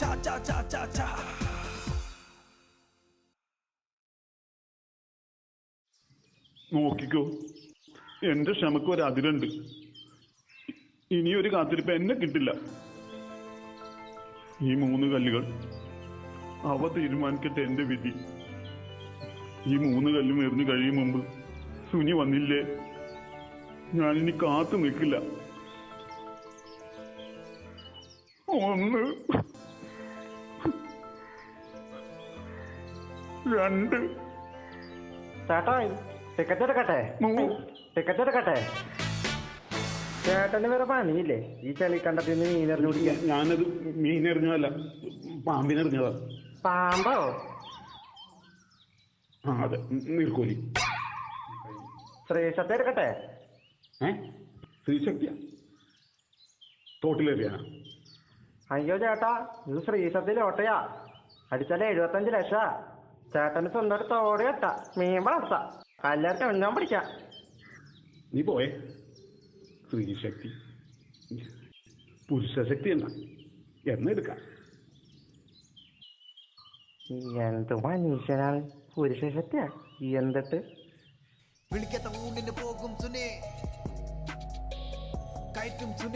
ചാ ചാ ചാ ചാ ചാ നോക്കിക്കോ എന്റെ ക്ഷമക്ക് ഒരു അതിരുണ്ട്. ഇനിയൊരു കാത്തിരിപ്പ് എന്നെ കിട്ടില്ല. ഈ മൂന്ന് കല്ലുകൾ അവ തീരുമാനിക്കട്ടെ എന്റെ വിധി. ഈ മൂന്ന് കല്ലും എറിഞ്ഞു കഴിയും മുമ്പ് സുനി വന്നില്ലേ? ഞാനിനി കാത്തു നിൽക്കില്ല. ഒന്ന് രണ്ട്. ചേട്ടാ ടിക്കറ്റ് എടുക്കട്ടെ? ടിക്കറ്റ് എടുക്കട്ടെ? ചേട്ടന് വേറെ പണിയില്ലേ? ഈ ചളി കണ്ടത്തിൽ നിന്ന് മീനെറിഞ്ഞു പിടിക്കാൻ ഞാനത് മീനെറിഞ്ഞതല്ല പാമ്പിനെറിഞ്ഞതാ. പാമ്പോ? ആ അതെ നീർക്കോലി. ശ്രീശക്തി എടുക്കട്ടെ? ഏ? ശ്രീശക്തിയ? തോട്ടിലെറിയാനാ അയ്യോ ചേട്ടാ ഇത് ശ്രീശക്തി ലോട്ടയാ. അടിച്ചാലേ എഴുപത്തഞ്ച് ലക്ഷ. ചേട്ടന് സ്വന്തം തോട് കെട്ട മീൻ വളർത്ത. കല്ലേറ്റ് ഉണ്ണാൻ പിടിക്കാം. നീ പോയേ? സ്ത്രീശക്തി. പുരുഷശക്തി എന്നാ. എന്നെടുക്കാം എന്ത് മനുഷ്യനാണ്? പുരുഷ ശക്തിയാ എന്തിട്ട്? വിളിക്കാത്ത മൂന്നിന് പോകും സുനേ. കയറ്റും സുനേ.